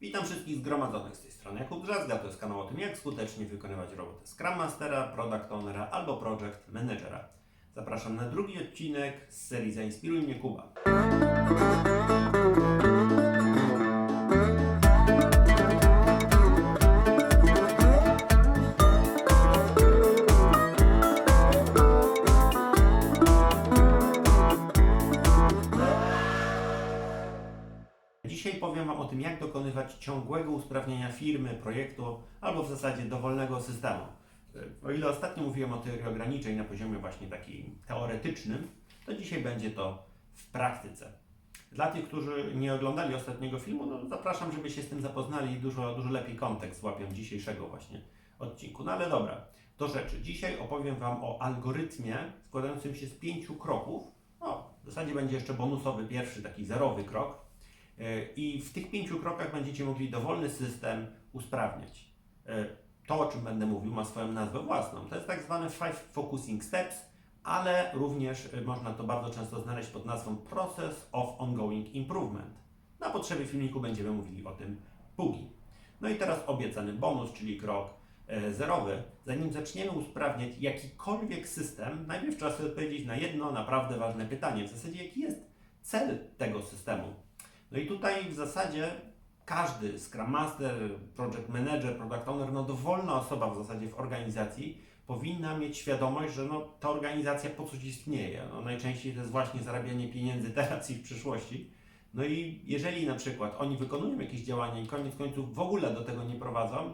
Witam wszystkich zgromadzonych z tej strony. Jakub Drzazga to jest kanał o tym, jak skutecznie wykonywać robotę Scrum Mastera, Product Ownera albo Project Managera. Zapraszam na drugi odcinek z serii Zainspiruj mnie Kuba. O tym, jak dokonywać ciągłego usprawnienia firmy, projektu albo w zasadzie dowolnego systemu. O ile ostatnio mówiłem o teorii ograniczeń na poziomie właśnie takim teoretycznym, to dzisiaj będzie to w praktyce. Dla tych, którzy nie oglądali ostatniego filmu, no zapraszam, żeby się z tym zapoznali i dużo, dużo lepiej kontekst łapią dzisiejszego właśnie odcinku. No ale dobra, do rzeczy. Dzisiaj opowiem Wam o algorytmie składającym się z pięciu kroków. No, w zasadzie będzie jeszcze bonusowy pierwszy, taki zerowy krok. Yy, I w tych pięciu krokach będziecie mogli dowolny system usprawniać. Yy, To, o czym będę mówił, ma swoją nazwę własną. To jest tak zwany Five Focusing Steps, ale również yy, można to bardzo często znaleźć pod nazwą Process of Ongoing Improvement. Na potrzeby filmiku będziemy mówili o tym PUGI. No i teraz obiecany bonus, czyli krok e, zerowy. Zanim zaczniemy usprawniać jakikolwiek system, najpierw trzeba sobie odpowiedzieć na jedno naprawdę ważne pytanie. W zasadzie, jaki jest cel tego systemu? No i tutaj w zasadzie każdy Scrum Master, Project Manager, Product Owner, no dowolna osoba w zasadzie w organizacji powinna mieć świadomość, że no, ta organizacja po coś istnieje. No, najczęściej to jest właśnie zarabianie pieniędzy teraz i w przyszłości. No i jeżeli na przykład oni wykonują jakieś działania i koniec końców w ogóle do tego nie prowadzą,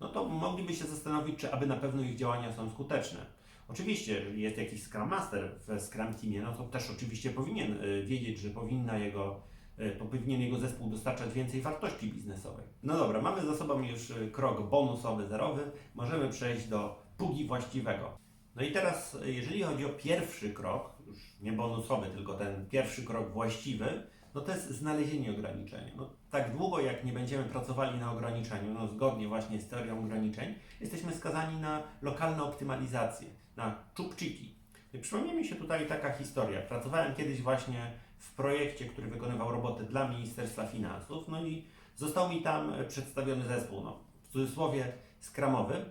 no to mogliby się zastanowić, czy aby na pewno ich działania są skuteczne. Oczywiście, jeżeli jest jakiś Scrum Master w Scrum Teamie, no to też oczywiście powinien y, wiedzieć, że powinna jego, powinien jego zespół dostarczać więcej wartości biznesowej. No dobra, mamy za sobą już y, krok bonusowy, zerowy. Możemy przejść do pugi właściwego. No i teraz, y, jeżeli chodzi o pierwszy krok, już nie bonusowy, tylko ten pierwszy krok właściwy, no to jest znalezienie ograniczenia. No, tak długo jak nie będziemy pracowali na ograniczeniu, no zgodnie właśnie z teorią ograniczeń, jesteśmy skazani na lokalne optymalizacje, na czubczyki. I Przypomni mi się tutaj taka historia. Pracowałem kiedyś właśnie w projekcie, który wykonywał roboty dla Ministerstwa Finansów, no i został mi tam e, przedstawiony zespół, no, w cudzysłowie skramowy.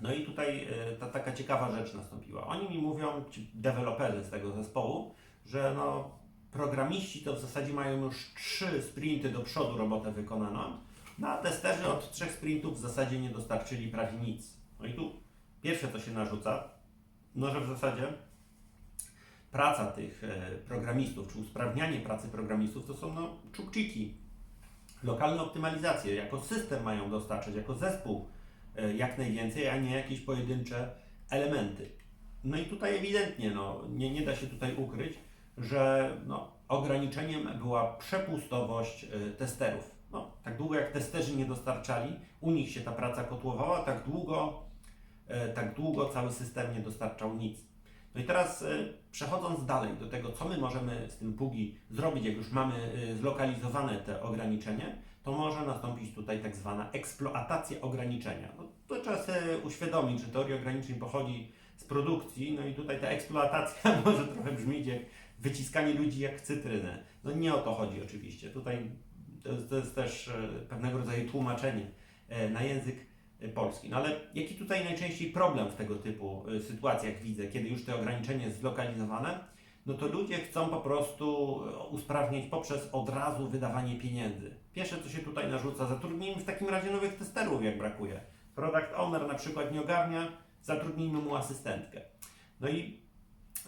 No i tutaj e, ta taka ciekawa rzecz nastąpiła. Oni mi mówią, ci deweloperzy z tego zespołu, że no, programiści to w zasadzie mają już trzy sprinty do przodu robotę wykonaną, no a testerzy od trzech sprintów w zasadzie nie dostarczyli prawie nic. No i tu pierwsze co się narzuca, no że w zasadzie praca tych e, programistów, czy usprawnianie pracy programistów to są no, czubczyki, lokalne optymalizacje, jako system mają dostarczać, jako zespół e, jak najwięcej, a nie jakieś pojedyncze elementy. No i tutaj ewidentnie no, nie, nie da się tutaj ukryć, że no, ograniczeniem była przepustowość e, testerów. No, tak długo jak testerzy nie dostarczali, u nich się ta praca kotłowała, tak długo, tak długo cały system nie dostarczał nic. No i teraz e, przechodząc dalej do tego, co my możemy z tym PUGI zrobić, jak już mamy e, zlokalizowane te ograniczenie, to może nastąpić tutaj tak zwana eksploatacja ograniczenia. No, to trzeba sobie uświadomić, że teoria ograniczeń pochodzi z produkcji, no i tutaj ta eksploatacja może trochę brzmieć jak wyciskanie ludzi jak cytrynę. No nie o to chodzi oczywiście. Tutaj to jest, też e, pewnego rodzaju tłumaczenie na język polski. No ale jaki tutaj najczęściej problem w tego typu e, sytuacjach widzę, kiedy już te ograniczenie jest zlokalizowane? No to ludzie chcą po prostu e, usprawnić poprzez od razu wydawanie pieniędzy. Pierwsze, co się tutaj narzuca, zatrudnijmy w takim razie nowych testerów, jak brakuje. Product owner na przykład nie ogarnia, zatrudnijmy mu asystentkę. No i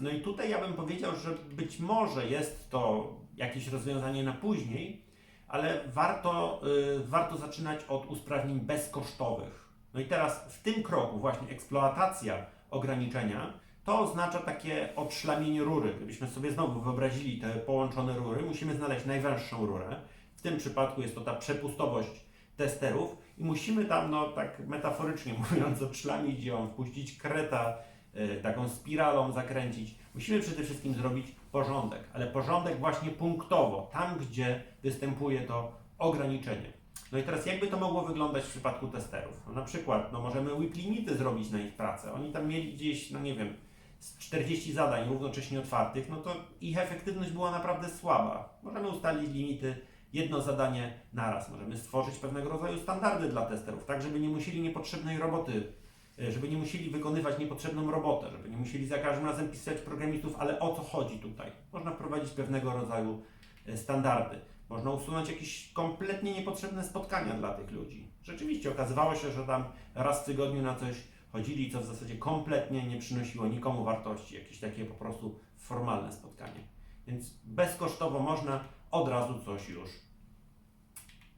no i tutaj ja bym powiedział, że być może jest to jakieś rozwiązanie na później, ale warto, y, warto zaczynać od usprawnień bezkosztowych. No i teraz w tym kroku właśnie eksploatacja ograniczenia to oznacza takie odszlamienie rury. Gdybyśmy sobie znowu wyobrazili te połączone rury, musimy znaleźć najwęższą rurę. W tym przypadku jest to ta przepustowość testerów i musimy tam, no tak metaforycznie mówiąc, odszlamić ją, wpuścić kreta, y, taką spiralą zakręcić. Musimy przede wszystkim zrobić porządek, ale porządek właśnie punktowo, tam gdzie występuje to ograniczenie. No i teraz jakby to mogło wyglądać w przypadku testerów? No na przykład no możemy whip limity zrobić na ich pracę. Oni tam mieli gdzieś, no nie wiem, z 40 zadań równocześnie otwartych, no to ich efektywność była naprawdę słaba. Możemy ustalić limity jedno zadanie naraz. Możemy stworzyć pewnego rodzaju standardy dla testerów, tak żeby nie musieli niepotrzebnej roboty, e, żeby nie musieli wykonywać niepotrzebną robotę, żeby nie musieli za każdym razem pisać programistów, ale o co chodzi tutaj? Można wprowadzić pewnego rodzaju e, standardy. Można usunąć jakieś kompletnie niepotrzebne spotkania dla tych ludzi. Rzeczywiście okazywało się, że tam raz w tygodniu na coś chodzili, co w zasadzie kompletnie nie przynosiło nikomu wartości, jakieś takie po prostu formalne spotkanie. Więc bezkosztowo można od razu coś już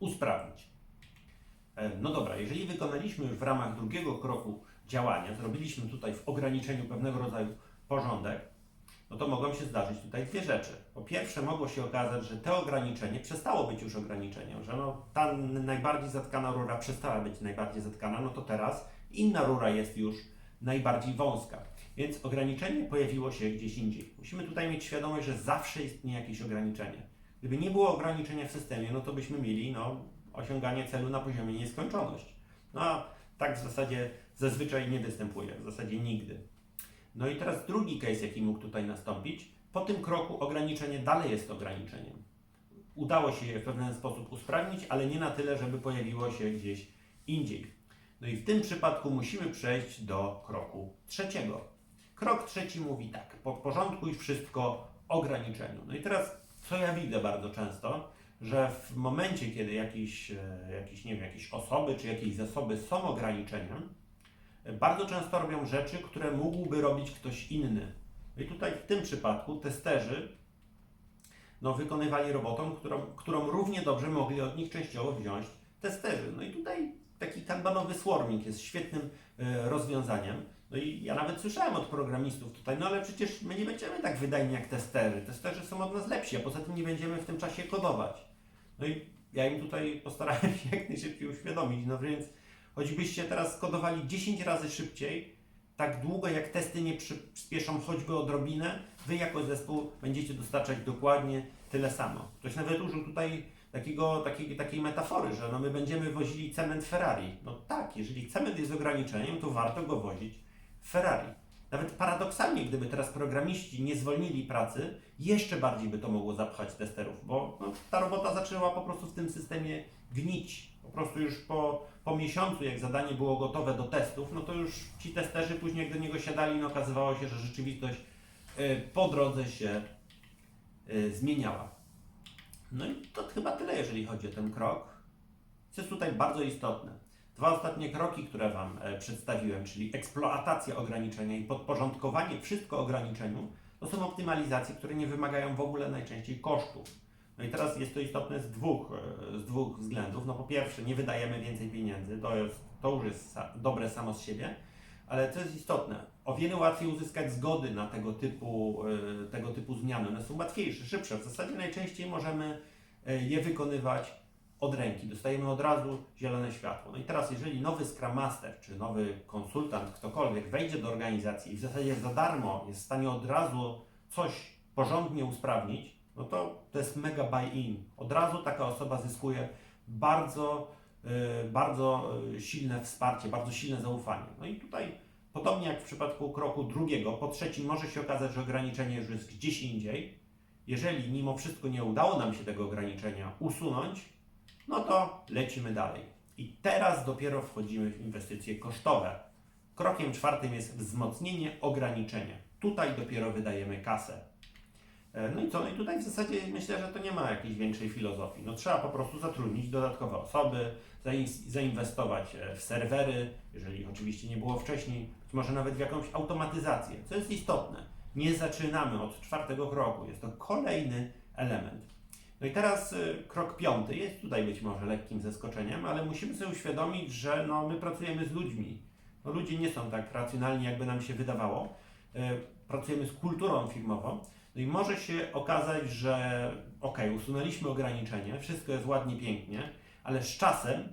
usprawnić. E, No dobra, jeżeli wykonaliśmy już w ramach drugiego kroku działania, zrobiliśmy tutaj w ograniczeniu pewnego rodzaju porządek, no to mogą się zdarzyć tutaj dwie rzeczy. Po pierwsze, mogło się okazać, że to ograniczenie przestało być już ograniczeniem, że no, ta najbardziej zatkana rura przestała być najbardziej zatkana, no to teraz inna rura jest już najbardziej wąska. Więc ograniczenie pojawiło się gdzieś indziej. Musimy tutaj mieć świadomość, że zawsze istnieje jakieś ograniczenie. Gdyby nie było ograniczenia w systemie, no to byśmy mieli no, osiąganie celu na poziomie nieskończoność. No a tak w zasadzie zazwyczaj nie występuje, w zasadzie nigdy. No i teraz drugi case, jaki mógł tutaj nastąpić. Po tym kroku ograniczenie dalej jest ograniczeniem. Udało się je w pewien sposób usprawnić, ale nie na tyle, żeby pojawiło się gdzieś indziej. No i w tym przypadku musimy przejść do kroku trzeciego. Krok trzeci mówi tak: podporządkuj wszystko ograniczeniu. No i teraz, co ja widzę bardzo często, że w momencie, kiedy jakieś, jakieś, nie wiem, jakieś osoby czy jakieś zasoby są ograniczeniem, bardzo często robią rzeczy, które mógłby robić ktoś inny. I tutaj w tym przypadku testerzy no, wykonywali robotę, którą, którą równie dobrze mogli od nich częściowo wziąć testerzy. No i tutaj taki kanbanowy swarming jest świetnym e, rozwiązaniem. No i ja nawet słyszałem od programistów tutaj, no ale przecież my nie będziemy tak wydajni jak testerzy. Testerzy są od nas lepsi, a poza tym nie będziemy w tym czasie kodować. No i ja im tutaj postarałem się jak najszybciej uświadomić. No więc choćbyście teraz kodowali 10 razy szybciej, tak długo jak testy nie przyspieszą choćby odrobinę, wy jako zespół będziecie dostarczać dokładnie tyle samo. Ktoś nawet użył tutaj takiego, takiej, takiej metafory, że no my będziemy wozili cement Ferrari. No tak, jeżeli cement jest ograniczeniem, to warto go wozić Ferrari. Nawet paradoksalnie, gdyby teraz programiści nie zwolnili pracy, jeszcze bardziej by to mogło zapchać testerów, bo no, ta robota zaczęła po prostu w tym systemie gnić. Po prostu już po, po miesiącu, jak zadanie było gotowe do testów, no to już ci testerzy później jak do niego siadali, no okazywało się, że rzeczywistość y, po drodze się y, zmieniała. No i to chyba tyle, jeżeli chodzi o ten krok. Co jest tutaj bardzo istotne. Dwa ostatnie kroki, które Wam e, przedstawiłem, czyli eksploatacja ograniczenia i podporządkowanie wszystko ograniczeniu, to są optymalizacje, które nie wymagają w ogóle najczęściej kosztów. No i teraz jest to istotne z dwóch, e, z dwóch względów. No po pierwsze, nie wydajemy więcej pieniędzy, to, jest, to już jest dobre samo z siebie, ale co jest istotne, o wiele łatwiej uzyskać zgody na tego typu, e, tego typu zmiany. One są łatwiejsze, szybsze. W zasadzie najczęściej możemy e, je wykonywać od ręki. Dostajemy od razu zielone światło. No i teraz, jeżeli nowy Scrum Master, czy nowy konsultant, ktokolwiek wejdzie do organizacji i w zasadzie za darmo jest w stanie od razu coś porządnie usprawnić, no to to jest mega buy-in. Od razu taka osoba zyskuje bardzo, y, bardzo y, silne wsparcie, bardzo silne zaufanie. No i tutaj, podobnie jak w przypadku kroku drugiego, po trzecim może się okazać, że ograniczenie już jest gdzieś indziej. Jeżeli mimo wszystko nie udało nam się tego ograniczenia usunąć, no to lecimy dalej. I teraz dopiero wchodzimy w inwestycje kosztowe. Krokiem czwartym jest wzmocnienie ograniczenia. Tutaj dopiero wydajemy kasę. E, No i co? No i tutaj w zasadzie myślę, że to nie ma jakiejś większej filozofii. No trzeba po prostu zatrudnić dodatkowe osoby, zain- zainwestować e, w serwery, jeżeli oczywiście nie było wcześniej, być może nawet w jakąś automatyzację. Co jest istotne, nie zaczynamy od czwartego kroku, jest to kolejny element. No i teraz y, krok piąty jest tutaj być może lekkim zaskoczeniem, ale musimy sobie uświadomić, że no, my pracujemy z ludźmi. No, ludzie nie są tak racjonalni, jakby nam się wydawało. Pracujemy z kulturą firmową. No i może się okazać, że ok, usunęliśmy ograniczenie, wszystko jest ładnie, pięknie, ale z czasem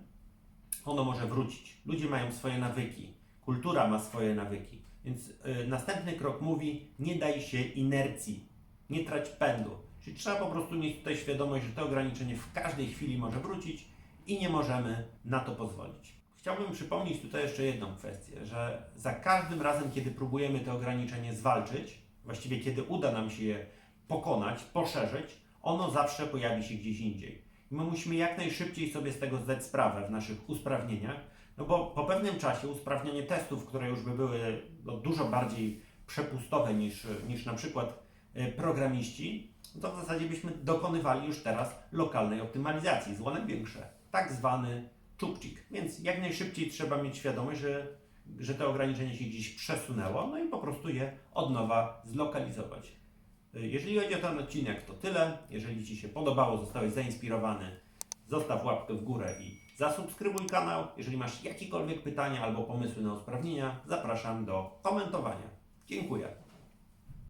ono może wrócić. Ludzie mają swoje nawyki, kultura ma swoje nawyki. Więc y, następny krok mówi: nie daj się inercji, nie trać pędu. Czyli trzeba po prostu mieć tutaj świadomość, że to ograniczenie w każdej chwili może wrócić i nie możemy na to pozwolić. Chciałbym przypomnieć tutaj jeszcze jedną kwestię, że za każdym razem, kiedy próbujemy to ograniczenie zwalczyć, właściwie kiedy uda nam się je pokonać, poszerzyć, ono zawsze pojawi się gdzieś indziej. My musimy jak najszybciej sobie z tego zdać sprawę w naszych usprawnieniach, no bo po pewnym czasie usprawnianie testów, które już by były no, dużo bardziej przepustowe niż, niż na przykład e, programiści, no to w zasadzie byśmy dokonywali już teraz lokalnej optymalizacji, zło największe, tak zwany czubcik. Więc jak najszybciej trzeba mieć świadomość, że, że to ograniczenie się gdzieś przesunęło, no i po prostu je od nowa zlokalizować. Y, Jeżeli chodzi o ten odcinek, to tyle. Jeżeli Ci się podobało, zostałeś zainspirowany, zostaw łapkę w górę i zasubskrybuj kanał. Jeżeli masz jakiekolwiek pytania albo pomysły na usprawnienia, zapraszam do komentowania. Dziękuję.